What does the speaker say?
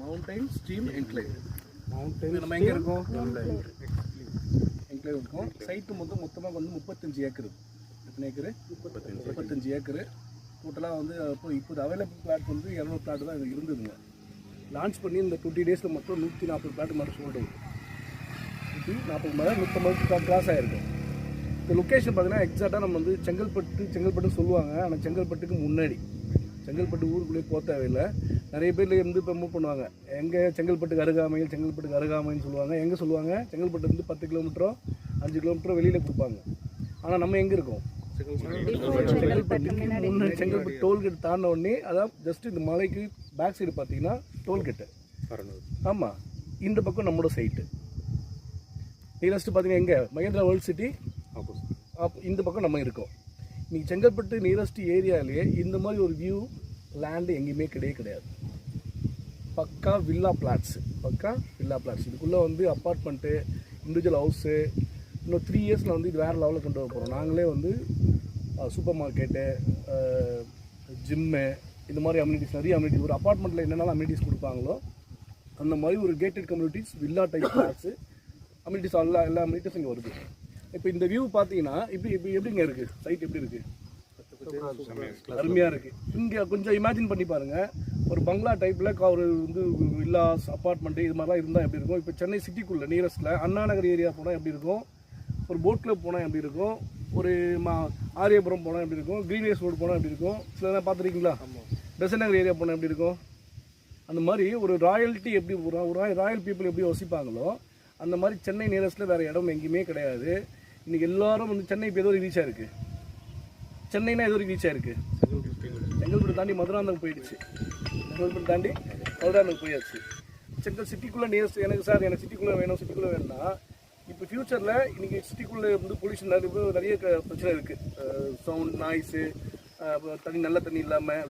Mountain stream என்க்ளைவ் mountain நம்ம எங்கே இருக்கோம்? என்க்ளைவ் இருக்கோம். சைட்டு மொத்தம் மொத்தமாக வந்து முப்பத்தஞ்சு ஏக்கர். எத்தனை ஏக்கரு? முப்பத்தஞ்சு. முப்பத்தஞ்சு ஏக்கரு. டோட்டலாக வந்து இப்போ இப்போ அவைலபிள் பிளாட் வந்து இரநூறு பிளாட் தான் இருந்ததுங்க. லான்ச் பண்ணி இந்த டுவெண்ட்டி டேஸில் மொத்தம் நூற்றி நாற்பது பிளாட் மாதிரி சோல்டு நூற்றி நாற்பது மேலே நூற்றம்பது கிராஸ் ஆகிருக்கும் இந்த லொக்கேஷன் பார்த்தீங்கன்னா எக்ஸாக்டாக நம்ம வந்து செங்கல்பட்டு செங்கல்பட்டு சொல்லுவாங்க. ஆனால் செங்கல்பட்டுக்கு முன்னாடி. செங்கல்பட்டு ஊருக்குள்ளேயே போக தேவையில்லை. நிறைய பேர் இருந்து இப்போ மூவ் பண்ணுவாங்க. எங்கே செங்கல்பட்டுக்கு அருகாமையில் செங்கல்பட்டுக்கு அருகாமைன்னு சொல்லுவாங்க. எங்கே சொல்லுவாங்க? செங்கல்பட்டு வந்து பத்து கிலோமீட்டரோ அஞ்சு கிலோமீட்டரோ வெளியில் கொடுப்பாங்க. ஆனால் நம்ம எங்கே இருக்கோம்? செங்கல்பட்டுக்கு முன்னாடி செங்கல்பட்டு டோல்கேட் தாண்ட உடனே அதான் ஜஸ்ட் இந்த மலைக்கு பேக் சைடு பார்த்தீங்கன்னா டோல்கேட்டு ஆமாம் இந்த பக்கம் நம்மளோட சைட்டு நியரஸ்ட் பார்த்தீங்கன்னா எங்கே? மகேந்திரா வேர்ல்ட் சிட்டி அப்போ இந்த பக்கம் நம்ம இருக்கோம். இன்னைக்கு செங்கல்பட்டு நியரஸ்ட் ஏரியாலேயே இந்த மாதிரி ஒரு வியூ லேண்டு எங்கேயுமே கிடையவே கிடையாது. பக்கா வில்லா பிளாட்ஸ் பக்கா வில்லா பிளாட்ஸ் இதுக்குள்ளே வந்து அப்பார்ட்மெண்ட்டு இண்டிவிஜுவல் ஹவுஸு இன்னும் த்ரீ இயர்ஸில் வந்து இது வேறு லெவலில் கொண்டு வர போகிறோம் நாங்களே வந்து சூப்பர் மார்க்கெட்டு ஜிம்மு இந்த மாதிரி அம்யூனிட்டிஸ் நிறைய அம்யூனிட்டிஸ் ஒரு அப்பார்ட்மெண்ட்டில் என்னென்ன அம்யூனிட்டிஸ் கொடுப்பாங்களோ அந்த மாதிரி ஒரு gated communities villa type flats amenities எல்லா எல்லா அம்யூனிட்டிஸும் இங்கே வருது. இப்போ இந்த வியூ பார்த்தீங்கன்னா இப்போ இப்போ எப்படிங்க இருக்குது சைட் எப்படி இருக்குது அருமையாக இருக்குது இங்கே கொஞ்சம் இமேஜின் பண்ணி பாருங்கள் ஒரு பங்களா டைப்பில் ஒரு வந்து வில்லாஸ் அப்பார்ட்மெண்ட்டு இது மாதிரிலாம் இருந்தால் எப்படி இருக்கும்? இப்போ சென்னை சிட்டிக்குள்ளே நியரஸ்ட்டில் அண்ணா நகர் ஏரியா போனால் எப்படி இருக்கும்? ஒரு போட் கிளப் போனால் எப்படி இருக்கும்? ஒரு மா ஆரியபுரம் போனால் எப்படி இருக்கும்? கிரீன்வேஸ் ரோடு போனால் எப்படி இருக்கும்? சில பார்த்துருக்கீங்களா? பெசன் நகர் ஏரியா போனால் எப்படி இருக்கும்? அந்த மாதிரி ஒரு ராயல்ட்டி எப்படி ஒரு ஒரு ராயல் பீப்புள் எப்படி வசிப்பாங்களோ அந்த மாதிரி சென்னை நியரஸ்ட்டில் வேறு இடம் எங்கேயுமே கிடையாது. இன்றைக்கி எல்லாரும் வந்து சென்னை இப்போ ஏதோ ஒரு ரீச் ஆயிருக்கு சென்னைனா எது ஒரு ரீச் ஆயிருக்கு செங்கல்பட்டு தாண்டி மதுராந்தகம் போயிடுச்சு. செங்கல்பட்டு தாண்டி மதுராந்தகம் போயாச்சு. செங்கல் சிட்டிக்குள்ளே நியரஸ்ட் எனக்கு சார் எனக்கு சிட்டிக்குள்ளே வேணும் சிட்டிக்குள்ளே வேணும்னா இப்போ ஃப்யூச்சரில் இன்றைக்கி சிட்டிக்குள்ளே வந்து பொல்யூஷன் நிறைய நிறைய பிரச்சனை இருக்குது சவுண்ட் நாய்ஸு தண்ணி நல்ல தண்ணி இல்லாமல்